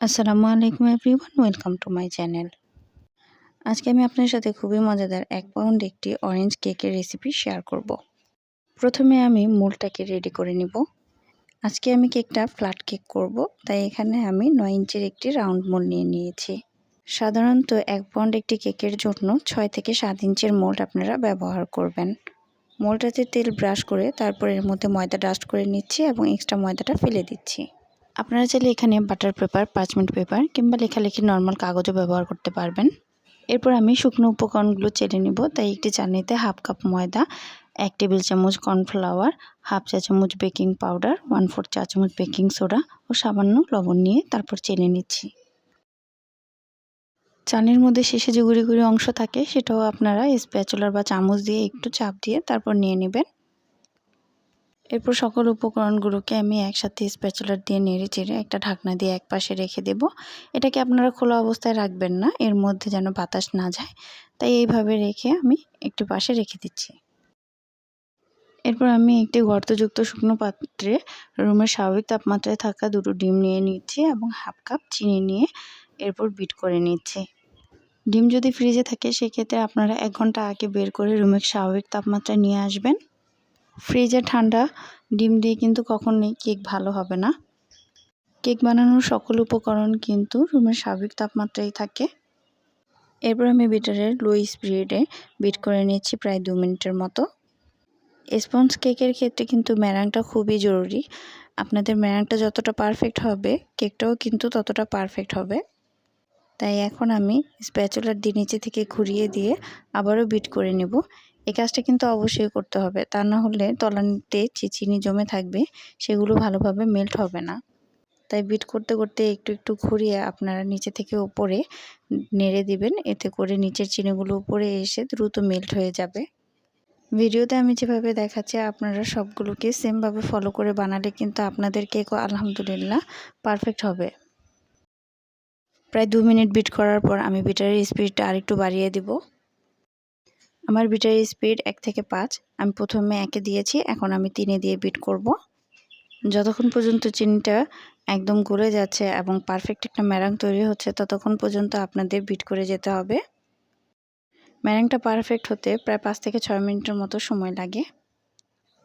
আসসালামু আলাইকুম everyone, welcome to my channel. আজকে আমি আপনার সাথে খুবই মজাদার এক পাউন্ড একটি অরেঞ্জ কেকের রেসিপি শেয়ার করব। প্রথমে আমি মূলটাকে রেডি করে নিব। আজকে আমি কেকটা ফ্ল্যাট কেক করব, তাই এখানে আমি নয় ইঞ্চের একটি রাউন্ড মোল নিয়ে নিয়েছি। সাধারণত এক পাউন্ড একটি কেকের জন্য ছয় থেকে সাত ইঞ্চের মোল্ড আপনারা ব্যবহার করবেন। মোলটাতে তেল ব্রাশ করে তারপর এর মধ্যে ময়দা ডাস্ট করে নিচ্ছি এবং এক্সট্রা ময়দাটা ফেলে দিচ্ছি। আপনারা চাইলে এখানে বাটার পেপার পাঁচমিনিট পেপার কিংবা লেখালেখি নর্মাল কাগজও ব্যবহার করতে পারবেন। এরপর আমি শুকনো উপকরণগুলো চেলে নিব। তাই একটি চাটনিতে হাফ কাপ ময়দা, এক টেবিল চামচ কর্নফ্লাওয়ার হাফ চা চামচ বেকিং পাউডার ওয়ান ফোর চা চামচ বেকিং সোডা ও সামান্য লবণ নিয়ে তারপর চেলে নিচ্ছি। চালের মধ্যে শেষে যে গুঁড়ি গুঁড়ি অংশ থাকে সেটাও আপনারা স্প্যাচুলার বা চামচ দিয়ে একটু চাপ দিয়ে তারপর নিয়ে নেবেন। এরপর সকল উপকরণগুলোকে আমি একসাথে স্প্যাচুলার দিয়ে নেড়ে চেড়ে একটা ঢাকনা দিয়ে এক পাশে রেখে দেব। এটাকে আপনারা খোলা অবস্থায় রাখবেন না, এর মধ্যে যেন বাতাস না যায়। তাই এইভাবে রেখে আমি একটু পাশে রেখে দিচ্ছি। এরপর আমি একটি গর্তযুক্ত শুকনো পাত্রে রুমের স্বাভাবিক তাপমাত্রায় থাকা দুটো ডিম নিয়ে নিচ্ছি এবং হাফ কাপ চিনি নিয়ে এরপর বিট করে নিচ্ছি। ডিম যদি ফ্রিজে থাকে, সেক্ষেত্রে আপনারা এক ঘণ্টা আগে বের করে রুমের স্বাভাবিক তাপমাত্রায় নিয়ে আসবেন। ফ্রিজে ঠান্ডা, ডিম দিয়ে কিন্তু কখনোই কেক ভালো হবে না। কেক বানানোর সকল উপকরণ কিন্তু রুমের স্বাভাবিক তাপমাত্রায় থাকে। এরপর আমি বিটারের লো স্পিডে বিট করে নিচ্ছি প্রায় দু মিনিটের মতো। স্পঞ্জ কেকের ক্ষেত্রে কিন্তু ম্যারাংটা খুবই জরুরি। আপনাদের ম্যারাংটা যতটা পারফেক্ট হবে, কেকটাও কিন্তু ততটা পারফেক্ট হবে। তাই এখন আমি স্প্যাচুলার দিয়ে নিচে থেকে ঘুরিয়ে দিয়ে আবারও বিট করে নেব। এই কাজটা কিন্তু অবশ্যই করতে হবে। তা না হলে তলানিতে চিচিনি জমে থাকবে, সেগুলো ভালোভাবে মেল্ট হবে না। তাই বিট করতে করতে একটু একটু ঘুরিয়ে আপনারা নিচে থেকে উপরে নেড়ে দিবেন। এতে করে নিচের চিনিগুলো উপরে এসে দ্রুত মেল্ট হয়ে যাবে। ভিডিওতে আমি যেভাবে দেখাচ্ছি, আপনারা সবগুলোকে সেমভাবে ফলো করে বানালে কিন্তু আপনাদের কেকও আলহামদুলিল্লাহ পারফেক্ট হবে। প্রায় দু মিনিট বিট করার পর আমি বিটারের স্পিডটা আরেকটু বাড়িয়ে দিব। আমার বিটার স্পিড এক থেকে পাঁচ। আমি প্রথমে একে দিয়েছি, এখন আমি তিনে দিয়ে বিট করব। যতক্ষণ পর্যন্ত চিনিটা একদম গলে যাচ্ছে এবং পারফেক্ট একটা ম্যারাং তৈরি হচ্ছে, ততক্ষণ পর্যন্ত আপনাদের বিট করে যেতে হবে। ম্যারাংটা পারফেক্ট হতে প্রায় পাঁচ থেকে ছয় মিনিটের মতো সময় লাগে।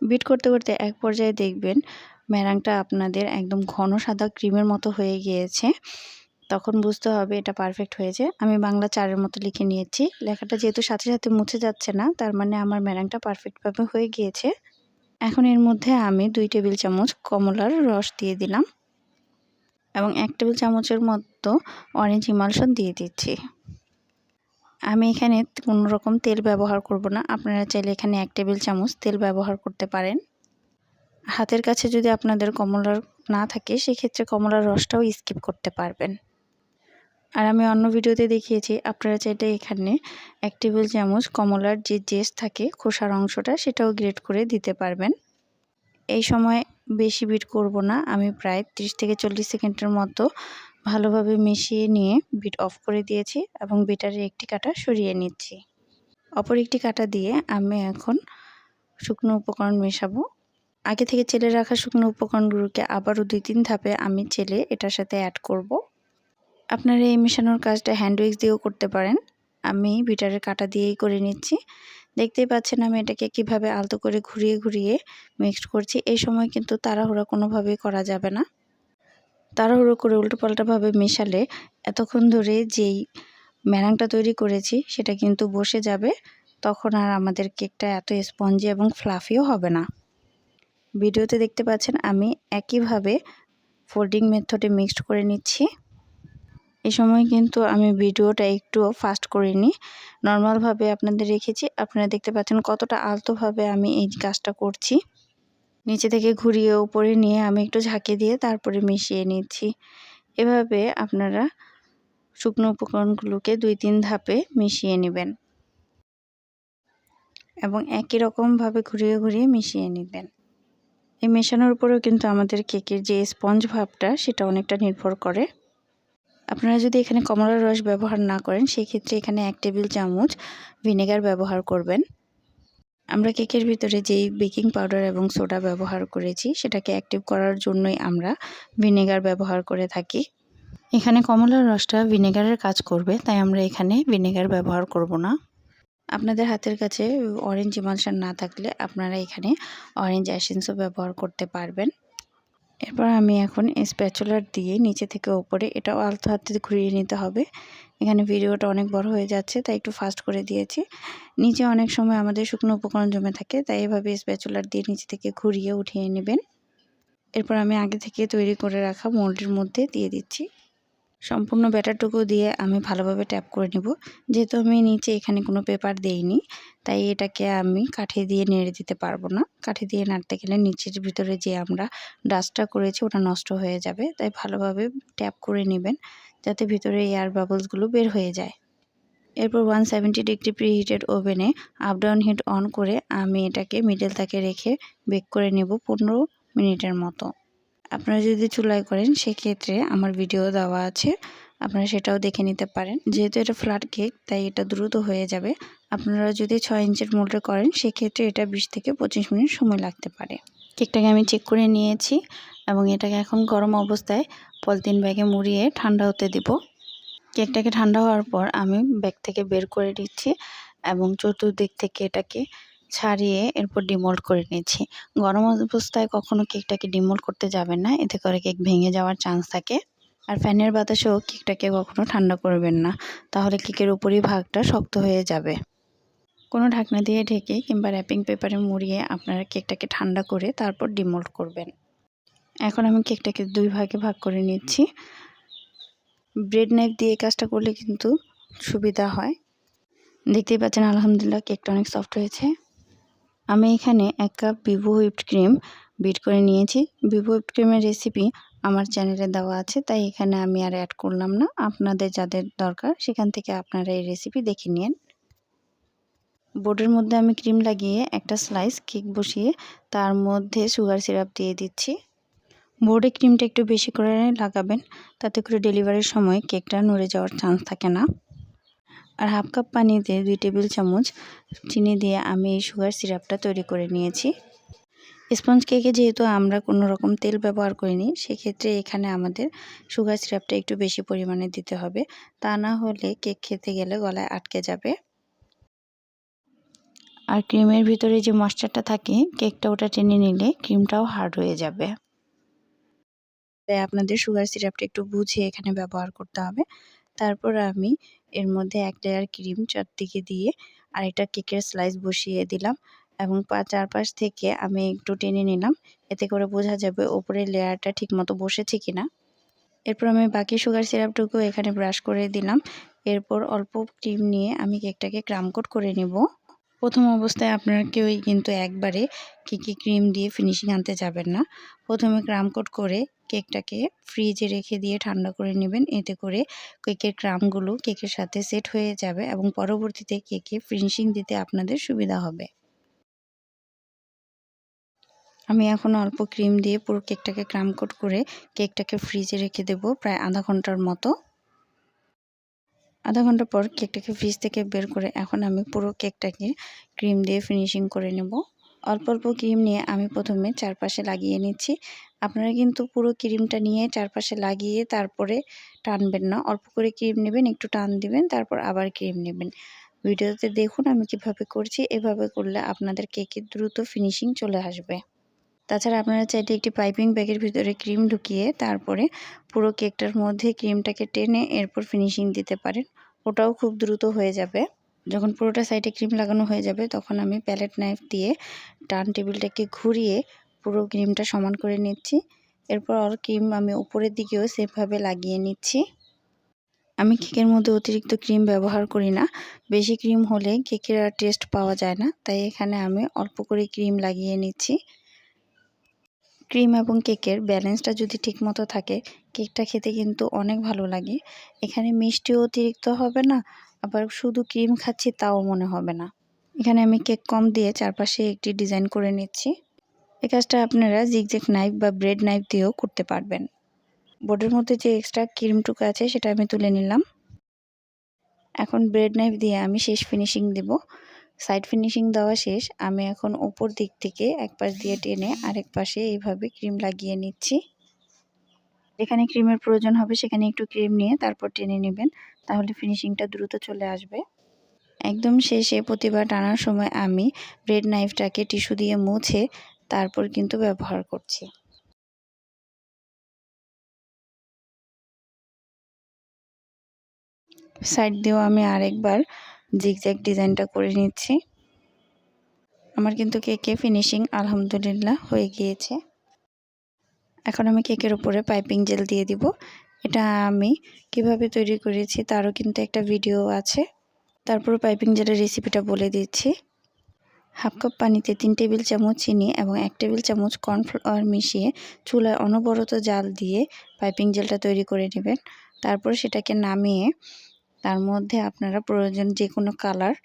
বিট করতে করতে এক পর্যায়ে দেখবেন ম্যারাংটা আপনাদের একদম ঘন সাদা ক্রিমের মতো হয়ে গিয়েছে। তখন বুঝতে হবে এটা পারফেক্ট হয়েছে। আমি বাংলা চারের মতো লিখে নিয়েছি। লেখাটা যেহেতু সাথে সাথে মুছে যাচ্ছে না, তার মানে আমার ম্যারাংটা পারফেক্টভাবে হয়ে গিয়েছে। এখন এর মধ্যে আমি দুই টেবিল চামচ কমলার রস দিয়ে দিলাম এবং এক টেবিল চামচের মতো অরেঞ্জ ইমালশন দিয়ে দিচ্ছি। আমি এখানে কোনো রকম তেল ব্যবহার করব না। আপনারা চাইলে এখানে এক টেবিল চামচ তেল ব্যবহার করতে পারেন। হাতের কাছে যদি আপনাদের কমলার না থাকে, সেক্ষেত্রে কমলার রসটাও স্কিপ করতে পারবেন। আর আমি অন্য ভিডিওতে দেখিয়েছি, আপনারা চাইলে এখানে এক টেবিল চামচ, কমলার যে জেস থাকে, খোসার অংশটা, সেটাও গ্রেট করে দিতে পারবেন। এই সময় বেশি বিট করব না, আমি প্রায় 30 থেকে চল্লিশ সেকেন্ডের মতো ভালোভাবে মিশিয়ে নিয়ে বিট অফ করে দিয়েছি এবং বিটারের একটি কাটা সরিয়ে নিচ্ছি। অপর একটি কাটা দিয়ে আমি এখন শুকনো উপকরণ মেশাবো। আগে থেকে চেলে রাখা শুকনো উপকরণগুলোকে আবারও দুই তিন ধাপে আমি চেলে এটার সাথে অ্যাড করব। আপনারা এই মেশানোর কাজটা হ্যান্ড উইক্স দিয়েও করতে পারেন। আমি বিটারের কাটা দিয়েই করে নিচ্ছি। দেখতেই পাচ্ছেন আমি এটাকে কীভাবে আলতো করে ঘুরিয়ে ঘুরিয়ে মিক্সড করছি। এই সময় কিন্তু তাড়াহুড়া কোনোভাবেই করা যাবে না। তাড়াহুড়ো করে উল্টোপাল্টাভাবে মেশালে এতক্ষণ ধরে যেই ম্যারাংটা তৈরি করেছি, সেটা কিন্তু বসে যাবে। তখন আর আমাদের কেকটা এত স্পঞ্জি এবং ফ্লাফিও হবে না। ভিডিওতে দেখতে পাচ্ছেন আমি একইভাবে ফোল্ডিং মেথডে মিক্সড করে নিচ্ছি। এই সময় কিন্তু আমি ভিডিওটা একটু ফাস্ট করিনি। নর্মালভাবে আপনাদের রেখেছি। আপনারা দেখতে পাচ্ছেন কতটা আলতোভাবে আমি এই কাজটা করছি। নিচে থেকে ঘুরিয়ে উপরে নিয়ে আমি একটু ঝাঁকে দিয়ে তারপরে মিশিয়ে নিচ্ছি। এভাবে আপনারা শুকনো উপকরণগুলোকে দুই তিন ধাপে মিশিয়ে নেবেন। এবং একই রকমভাবে ঘুরিয়ে ঘুরিয়ে মিশিয়ে নেবেন। এই মেশানোর উপরেও কিন্তু আমাদের কেকের যে স্পঞ্জ ভাবটা, সেটা অনেকটা নির্ভর করে। আপনারা যদি এখানে কমলার রস ব্যবহার না করেন সেই ক্ষেত্রে এখানে এক টেবিল চামচ ভিনেগার ব্যবহার করবেন। আমরা কেকের ভিতরে যেই বেকিং পাউডার এবং সোডা ব্যবহার করেছি, সেটাকে অ্যাক্টিভ করার জন্যই আমরা ভিনেগার ব্যবহার করে থাকি। এখানে কমলার রসটা ভিনেগারের কাজ করবে, তাই আমরা এখানে ভিনেগার ব্যবহার করব না। আপনাদের হাতের কাছে অরেঞ্জ ইমালশন না থাকলে আপনারা এখানে অরেঞ্জ অ্যাসেন্সও ব্যবহার করতে পারবেন। এরপর আমি এখন স্প্যাচুলার দিয়ে নিচে থেকে ওপরে এটা আলতো হাতে ঘুরিয়ে নিতে হবে। এখানে ভিডিওটা অনেক বড় হয়ে যাচ্ছে, তাই একটু ফাস্ট করে দিয়েছি। নিচে অনেক সময় আমাদের শুকনো উপকরণ জমে থাকে, তাই এভাবে স্প্যাচুলার দিয়ে নিচে থেকে ঘুরিয়ে উঠিয়ে নেবেন। এরপর আমি আগে থেকে তৈরি করে রাখা মোল্ডের মধ্যে দিয়ে দিচ্ছি। সম্পূর্ণ ব্যাটারটুকু দিয়ে আমি ভালোভাবে ট্যাপ করে নেব। যেহেতু আমি নিচে এখানে কোনো পেপার দেইনি, তাই এটাকে আমি কাঠি দিয়ে নেড়ে দিতে পারব না। কাঠি দিয়ে নাড়তে গেলে নিচের ভিতরে যে আমরা ডাস্টটা করেছি, ওটা নষ্ট হয়ে যাবে। তাই ভালোভাবে ট্যাপ করে নেবেন, যাতে ভিতরে এয়ার বাবলসগুলো বের হয়ে যায়। এরপর ওয়ান সেভেন্টি ডিগ্রি প্রিহিটেড ওভেনে আপ ডাউন হিট অন করে আমি এটাকে মিডল তাকে রেখে বেক করে নেব পনেরো মিনিটের মতো। আপনারা যদি চুলায় করেন, সেক্ষেত্রে আমার ভিডিও দেওয়া আছে। আপনারা সেটাও দেখে নিতে পারেন। যেহেতু এটা ফ্ল্যাট কেক তাই এটা দ্রুত হয়ে যাবে। আপনারা যদি ছয় ইঞ্চের মোল্ডে করেন, সেক্ষেত্রে এটা বিশ থেকে পঁচিশ মিনিট সময় লাগতে পারে। কেকটাকে আমি চেক করে নিয়েছি এবং এটাকে এখন গরম অবস্থায় পলিথিন ব্যাগে মুড়িয়ে ঠান্ডা হতে দিব। কেকটাকে ঠান্ডা হওয়ার পর আমি ব্যাগ থেকে বের করে দিচ্ছি এবং চতুর্দিক থেকে এটাকে ছাড়িয়ে এরপর ডিমোল্ড করে নিচ্ছি। গরম অবস্থায় কখনো কেকটাকে ডিমোল্ড করতে যাবেন না। এতে করে কেক ভেঙে যাওয়ার চান্স থাকে। আর ফ্যানের বাতাসেও কেকটাকে কখনো ঠান্ডা করবেন না। তাহলে কেকের উপরই ভাগটা শক্ত হয়ে যাবে। কোনো ঢাকনা দিয়ে ঢেকে কিংবা র্যাপিং পেপারে মুড়িয়ে আপনারা কেকটাকে ঠান্ডা করে তারপর ডিমোল্ড করবেন। এখন আমি কেকটাকে দুই ভাগে ভাগ করে নিচ্ছি। ব্রেড নাইফ দিয়ে কাজটা করলে কিন্তু সুবিধা হয়। দেখতেই পাচ্ছেন, আলহামদুলিল্লাহ, কেকটা অনেক সফট হয়েছে। আমি এখানে এক cup Vivo whipped cream beat করে নিয়েছি। ভিভো হুইপড ক্রিমের রেসিপি আমার চ্যানেলে দেওয়া আছে, তাই এখানে আমি আর অ্যাড করলাম না। আপনাদের যাদের দরকার, সেখান থেকে আপনারা এই রেসিপি দেখে নিন। বোর্ডের মধ্যে আমি ক্রিম লাগিয়ে একটা স্লাইস কেক বসিয়ে তার মধ্যে সুগার সিরাপ দিয়ে দিচ্ছি। বোর্ডে ক্রিমটা একটু বেশি করে লাগাবেন, তাতে করে ডেলিভারির সময় কেকটা নড়ে যাওয়ার চান্স থাকে না। আর হাফ কাপ পানিতে দুই টেবিল চামচ চিনি দিয়ে আমি এই সুগার সিরাপটা তৈরি করে নিয়েছি। স্পঞ্জ কেকে যেহেতু আমরা কোনো রকম তেল ব্যবহার করিনি, সেক্ষেত্রে এখানে আমাদের সুগার সিরাপটা একটু বেশি পরিমাণে দিতে হবে। তা না হলে কেক খেতে গেলে গলায় আটকে যাবে। আর ক্রিমের ভিতরে যে মশচারটা থাকে, কেকটা ওটা টেনে নিলে ক্রিমটাও হার্ড হয়ে যাবে। তাই আপনাদের সুগার সিরাপটা একটু বুঝে এখানে ব্যবহার করতে হবে। তারপর আমি এর মধ্যে এক লেয়ার ক্রিম চারদিকে দিয়ে আর এটা কেকের স্লাইস বসিয়ে দিলাম এবং চারপাশ থেকে আমি একটু টেনে নিলাম। এতে করে বোঝা যাবে ওপরের লেয়ারটা ঠিকমতো বসেছে কি না এরপর আমি বাকি সুগার সিরাপটুকু এখানে ব্রাশ করে দিলাম। এরপর অল্প ক্রিম নিয়ে আমি কেকটাকে ক্রামকোট করে নেব। প্রথম অবস্থায় আপনারা কেউই কিন্তু একবারে কেকে ক্রিম দিয়ে ফিনিশিং আনতে যাবেন না। প্রথমে ক্রামকোট করে কেকটাকে ফ্রিজে রেখে দিয়ে ঠান্ডা করে নেবেন। এতে করে কেকের ক্রামগুলো কেকের সাথে সেট হয়ে যাবে এবং পরবর্তীতে কেকে ফিনিশিং দিতে আপনাদের সুবিধা হবে। আমি এখন অল্প ক্রিম দিয়ে পুরো কেকটাকে ক্রামকোট করে কেকটাকে ফ্রিজে রেখে দেব প্রায় আধা ঘণ্টার মতো। আধা ঘণ্টা পর কেকটাকে ফ্রিজ থেকে বের করে এখন আমি পুরো কেকটাকে ক্রিম দিয়ে ফিনিশিং করে নেব। অল্প অল্প ক্রিম নিয়ে আমি প্রথমে চারপাশে লাগিয়ে নিচ্ছি। আপনারা কিন্তু পুরো ক্রিমটা নিয়ে চারপাশে লাগিয়ে তারপরে টানবেন না। অল্প করে ক্রিম নেবেন, একটু টান দিবেন, তারপর আবার ক্রিম নেবেন। ভিডিওতে দেখুন আমি কীভাবে করছি, এভাবে করলে আপনাদের কেকের দ্রুত ফিনিশিং চলে আসবে। তাছাড়া আপনারা চাইলে একটি পাইপিং ব্যাগের ভিতরে ক্রিম ঢুকিয়ে তারপরে পুরো কেকটার মধ্যে ক্রিমটাকে টেনে এরপর ফিনিশিং দিতে পারেন। ওটাও খুব দ্রুত হয়ে যাবে। যখন পুরোটা সাইডে ক্রিম লাগানো হয়ে যাবে, তখন আমি প্যালেট নাইফ দিয়ে টার্ন টেবিলটাকে ঘুরিয়ে পুরো ক্রিমটা সমান করে নিচ্ছি। এরপর আর ক্রিম আমি উপরের দিকেও সেভাবে লাগিয়ে নিচ্ছি। আমি কেকের মধ্যে অতিরিক্ত ক্রিম ব্যবহার করি না। বেশি ক্রিম হলে কেকের আর টেস্ট পাওয়া যায় না, তাই এখানে আমি অল্প করে ক্রিম লাগিয়ে নিচ্ছি। ক্রিম এবং কেকের ব্যালেন্সটা যদি ঠিকমতো থাকে, কেকটা খেতে কিন্তু অনেক ভালো লাগে। এখানে মিষ্টিও অতিরিক্ত হবে না, আবার শুধু ক্রিম খাচ্ছি তাও মনে হবে না। এখানে আমি কেক কম দিয়ে চারপাশে একটি ডিজাইন করে নিচ্ছি। এই কাজটা আপনারা জিগজেক নাইফ বা ব্রেড নাইফ দিয়েও করতে পারবেন। বোর্ডের মধ্যে যে এক্সট্রা ক্রিমটুকু আছে, সেটা আমি তুলে নিলাম। এখন ব্রেড নাইফ দিয়ে আমি শেষ ফিনিশিং দেব। সাইড ফিনিশিং দেওয়া শেষ। আমি এখন ওপর দিক থেকে এক পাশ দিয়ে টেনে আরেক পাশে এইভাবে ক্রিম লাগিয়ে নিচ্ছি। যেখানে ক্রিমের প্রয়োজন হবে, সেখানে একটু ক্রিম নিয়ে তারপর টেনে নেবেন। তাহলে ফিনিশিংটা দ্রুত চলে আসবে। একদম শেষে প্রতিবার টানার সময় আমি ব্রেড নাইফটাকে টিস্যু দিয়ে মুছে তারপর কিন্তু ব্যবহার করছি। সাইড দিয়েও আমি আরেকবার জিগজ্যাগ ডিজাইনটা করে নিচ্ছি। আমার কিন্তু কেকে ফিনিশিং আলহামদুলিল্লাহ হয়ে গিয়েছে। এখন আমি কেকের উপরে পাইপিং জেল দিয়ে দিব। এটা আমি কীভাবে তৈরি করেছি তারও কিন্তু একটা ভিডিও আছে। তারপর পাইপিং জেলের রেসিপিটা বলে দিচ্ছি। হাফ কাপ পানিতে তিন টেবিল চামচ চিনি এবং এক টেবিল চামচ কর্নফ্লাওয়ার মিশিয়ে চুলায় অনবরত জাল দিয়ে পাইপিং জেলটা তৈরি করে নেবেন। তারপর সেটাকে নামিয়ে তার মধ্যে আপনারা প্রয়োজন যে কোনো কালার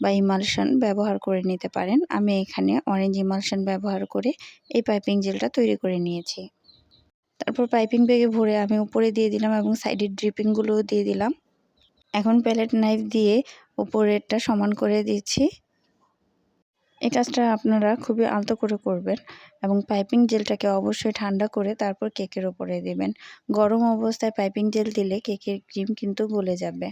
বা ইমালশন ব্যবহার করে নিতে পারেন। আমি এখানে অরেঞ্জ ইমালশন ব্যবহার করে এই পাইপিং জেলটা তৈরি করে নিয়েছি। তারপর পাইপিং ব্যাগে ভরে আমি উপরে দিয়ে দিলাম এবং সাইডের ড্রিপিংগুলোও দিয়ে দিলাম। এখন প্যালেট নাইফ দিয়ে উপরেরটা সমান করে দিচ্ছি। এই কাজটা আপনারা খুবই আলতো করে করবেন এবং পাইপিং জেলটাকে অবশ্যই ঠান্ডা করে তারপর কেকের ওপরে দেবেন। গরম অবস্থায় পাইপিং জেল দিলে কেকের ক্রিম কিন্তু গলে যাবে।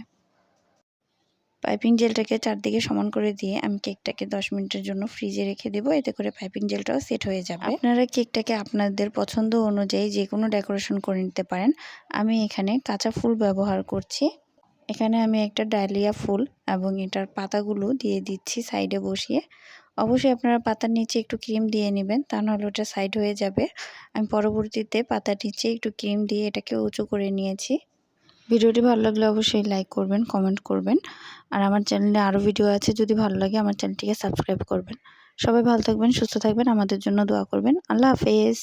পাইপিং জেলটাকে চারদিকে সমান করে দিয়ে আমি কেকটাকে দশ মিনিটের জন্য ফ্রিজে রেখে দেবো। এতে করে পাইপিং জেলটাও সেট হয়ে যাবে। আপনারা কেকটাকে আপনাদের পছন্দ অনুযায়ী যে কোনো ডেকোরেশন করে নিতে পারেন। আমি এখানে কাঁচা ফুল ব্যবহার করছি। এখানে আমি একটা ডালিয়া ফুল এবং এটার পাতাগুলো দিয়ে দিচ্ছি সাইডে বসিয়ে। অবশ্যই আপনারা পাতার নিচে একটু ক্রিম দিয়ে নেবেন, তা নাহলে ওটা সাইড হয়ে যাবে। আমি পরবর্তীতে পাতার নিচে একটু ক্রিম দিয়ে এটাকে উঁচু করে নিয়েছি। ভিডিওটি ভালো লাগলে অবশ্যই লাইক করবেন কমেন্ট করবেন। আর আমার চ্যানেলে আরও ভিডিও আছে, যদি ভালো লাগে আমার চ্যানেলটিকে সাবস্ক্রাইব করবেন। সবাই ভালো থাকবেন, সুস্থ থাকবেন, আমাদের জন্য দোয়া করবেন। আল্লাহ হাফেজ।